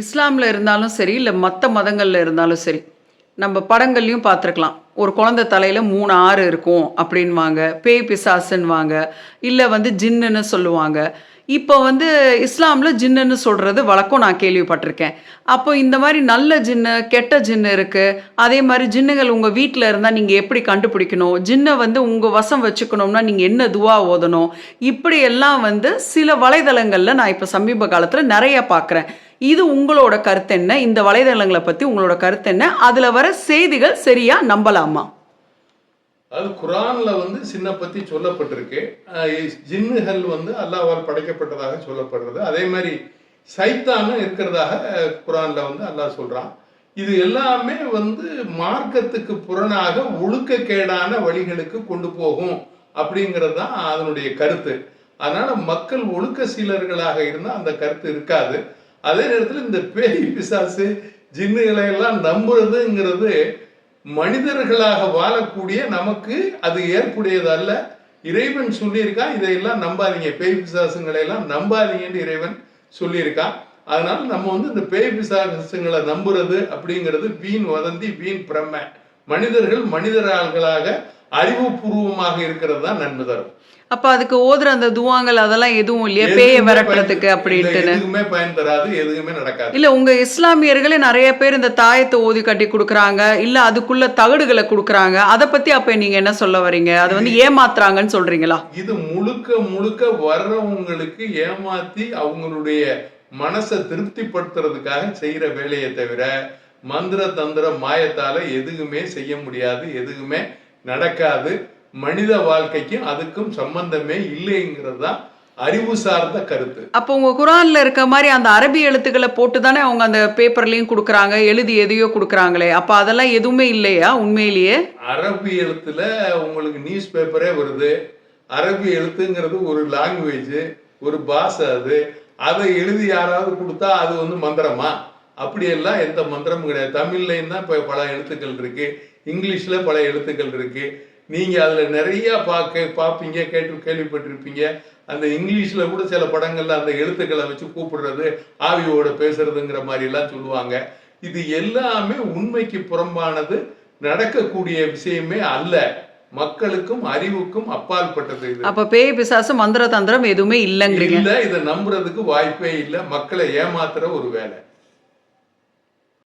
இஸ்லாமில் இருந்தாலும் சரி இல்லை மற்ற மதங்களில் இருந்தாலும் சரி நம்ம படங்கள்லையும் பார்த்துருக்கலாம் ஒரு குழந்தை தலையில் மூணு ஆறு இருக்கும் அப்படின்வாங்க பேய் பிசாசுன்னுவாங்க இல்லை வந்து ஜின்னுன்னு சொல்லுவாங்க. இப்போ வந்து இஸ்லாமில் ஜின்னுன்னு சொல்கிறது வழக்கம் நான் கேள்விப்பட்டிருக்கேன். அப்போ இந்த மாதிரி நல்ல ஜின்னு கெட்ட ஜின்னு இருக்குது அதே மாதிரி ஜின்னுகள் உங்கள் வீட்டில் இருந்தால் நீங்கள் எப்படி கண்டுபிடிக்கணும்? ஜின்னை வந்து உங்கள் வசம் வச்சுக்கணும்னா நீங்கள் என்ன துவா ஓதணும்? இப்படியெல்லாம் வந்து சில வலைதளங்களில் நான் இப்போ சமீப காலத்தில் நிறைய பார்க்குறேன் இது உங்களோட கருத்து என்ன? இந்த வலைதளங்களை பற்றி உங்களோட கருத்து என்ன? அதில் வர செய்திகள் சரியா நம்பலாமா? அது குரான்ல வந்து சின்ன பத்தி சொல்லப்பட்டிருக்கு. ஜின்னுகள் வந்து அல்லாவால் படைக்கப்பட்டதாக சொல்லப்படுறது. அதே மாதிரி சைத்தானும் இருக்கிறதாக குரான்ல வந்து அல்லாஹ் சொல்றான். இது எல்லாமே வந்து மார்க்கத்துக்கு புறனாக ஒழுக்கக்கேடான வழிகளுக்கு கொண்டு போகும் அப்படிங்கிறது தான் அதனுடைய கருத்து. அதனால மக்கள் ஒழுக்க சீலர்களாக இருந்தால் அந்த கருத்து இருக்காது. அதே நேரத்தில் இந்த பேய் பிசாசு ஜின்னுகளை எல்லாம் நம்புறதுங்கிறது மனிதர்களாக வாழக்கூடிய நமக்கு அது ஏற்புடையது அல்ல. இறைவன் சொல்லியிருக்கான் இதையெல்லாம் நம்பாதீங்க. பேய் பிசாசுங்களை எல்லாம் நம்பாதீங்கன்னு இறைவன் சொல்லியிருக்கான் அதனால நம்ம வந்து இந்த பேய் பிசாசுங்களை நம்புறது அப்படிங்கிறது வீண் வதந்தி வீண் பிரமை. மனிதர்கள் மனிதர்களாக அறிவுபூர்வமாக இருக்கிறது தான் நன்மை தரும். அப்போ அதுக்கு ஓதுற அந்த துவாங்கள் அதெல்லாம் எதுவும் இல்லையா? பேயை விரட்டுறதுக்கு பயன் அப்படின்ட்டுன்னு எதுவுமே பயன் தராது எதுவுமே நடக்காது. இல்ல உங்க இஸ்லாமியர்களே நிறைய பேர் இந்த தாயத்தை ஓதி கட்டி கொடுக்குறாங்க இல்ல அதுக்குள்ள தகடுகளை கொடுக்குறாங்க. அதை பத்தி அப்ப நீங்க என்ன சொல்ல வரீங்க? அது வந்து ஏமாத்துறாங்கன்னு சொல்றீங்களா? இது முழுக்க முழுக்க வர்றவங்களுக்கு ஏமாத்தி அவங்களுடைய மனசை திருப்திப்படுத்துறதுக்காக செய்யற வேலையை தவிர மந்திர தந்திர மாயத்தால எதுவுமே செய்ய முடியாது எதுவுமே நடக்காது. மனித வாழ்க்கைக்கும் அதுக்கும் சம்பந்தமே இல்லைங்கிறது தான் அறிவு சார்ந்த கருத்து. அப்போ உங்க குரான்ல இருக்க மாதிரி அந்த அரபி எழுத்துக்களை போட்டு தானே அவங்க அந்த பேப்பர்லயும் கொடுக்குறாங்க எழுதி எதையோ கொடுக்குறாங்களே. அப்ப அதெல்லாம் எதுவுமே இல்லையா உண்மையிலேயே? அரபி எழுத்துல உங்களுக்கு நியூஸ் பேப்பரே வருது. அரபி எழுத்துங்கிறது ஒரு லாங்குவேஜ் ஒரு பாஷை அது. அதை எழுதி யாராவது கொடுத்தா அது வந்து மந்திரமா? அப்படியெல்லாம் எந்த மந்திரமும் கிடையாது. தமிழ்லையும் தான் இப்போ பல எழுத்துக்கள் இருக்கு. இங்கிலீஷ்ல பல எழுத்துக்கள் இருக்கு. நீங்க அதுல நிறைய பார்க்க பார்ப்பீங்க கேட்டு கேள்விப்பட்டிருப்பீங்க. அந்த இங்கிலீஷ்ல கூட சில படங்கள்ல அந்த எழுத்துக்களை வச்சு கூப்பிடுறது ஆவியோட பேசுறதுங்கிற மாதிரி எல்லாம் சொல்லுவாங்க. இது எல்லாமே உண்மைக்கு புறம்பானது நடக்கக்கூடிய விஷயமே அல்ல. மக்களுக்கும் அறிவுக்கும் அப்பாற்பட்டது இது. அப்ப பேய் பிசாசு மந்திர தந்திரம் எதுவுமே இல்லைங்கிறீங்க. இல்ல இதை நம்புறதுக்கு வாய்ப்பே இல்ல. மக்களை ஏமாத்துற ஒரு வேலை.